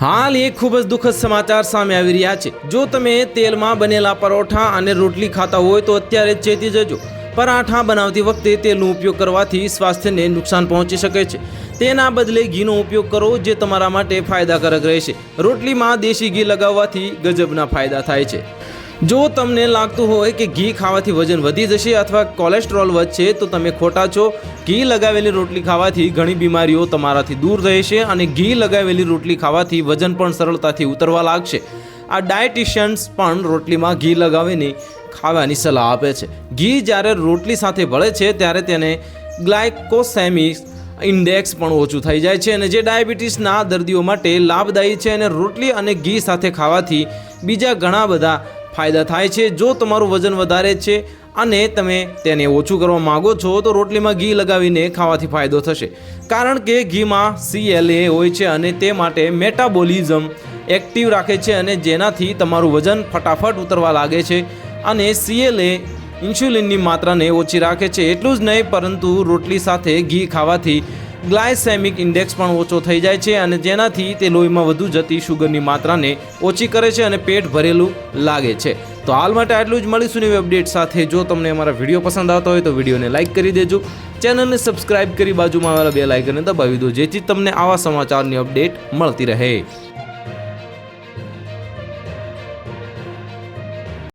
હાલ એક ખૂબ જ દુઃખદ સમાચાર સામે આવી રહ્યા છે. જો તમે તેલમાં બનેલા પરોઠા અને રોટલી ખાતા હોય તો અત્યારે ચેતી જજો. પરાઠા બનાવતી વખતે તેલનો ઉપયોગ કરવાથી સ્વાસ્થ્યને નુકસાન પહોંચી શકે છે. તેના બદલે ઘીનો ઉપયોગ કરો જે તમારા માટે ફાયદાકારક રહેશે. રોટલીમાં દેશી ઘી લગાવવાથી ગજબના ફાયદા થાય છે. જો તમને લાગતું હોય કે ઘી ખાવાથી વજન વધી જશે અથવા કોલેસ્ટ્રોલ વધશે, તો તમે ખોટા છો. ઘી લગાવેલી રોટલી ખાવાથી ઘણી બીમારીઓ તમારાથી દૂર રહેશે અને ઘી લગાવેલી રોટલી ખાવાથી વજન પણ સરળતાથી ઉતરવા લાગશે. આ ડાયટિશિયન્સ પણ રોટલીમાં ઘી લગાવીને ખાવાની સલાહ આપે છે. ઘી જ્યારે રોટલી સાથે ભળે છે, ત્યારે તેને ગ્લાયકોસેમિક્સ ઇન્ડેક્સ પણ ઓછું થઈ જાય છે અને જે ડાયાબિટીસના દર્દીઓ માટે લાભદાયી છે અને રોટલી અને ઘી સાથે ખાવાથી બીજા ઘણા બધા ફાયદા થાય છે. જો તમારું વજન વધારે છે અને તમે તેને ઓછું કરવા માગો છો, તો રોટલીમાં ઘી લગાવીને ખાવાથી ફાયદો થશે. કારણ કે ઘીમાં સીએલએ હોય છે અને તે માટે મેટાબોલિઝમ એક્ટિવ રાખે છે અને જેનાથી તમારું વજન ફટાફટ ઉતરવા લાગે છે અને સીએલએ ઇન્સ્યુલિનની માત્રાને ઓછી રાખે છે. એટલું જ નહીં, પરંતુ રોટલી સાથે ઘી ખાવાથી ગ્લાયસેમિક ઇન્ડેક્સ પણ ઓછો થઈ જાય છે અને જેનાથી તે લોહીમાં વધુ જતી શુગરની માત્રાને ઓછી કરે છે અને પેટ ભરેલું લાગે છે. તો હાલ માટે આટલું જ. મળીશું નવી અપડેટ સાથે. જો તમને અમારા વીડિયો પસંદ આવતો હોય તો વિડીયોને લાઇક કરી દેજો. ચેનલને સબસ્ક્રાઇબ કરી બાજુમાં આવેલા બે લાઇકને દબાવી દો. જેથી તમને આવા સમાચારની અપડેટ મળતી રહે.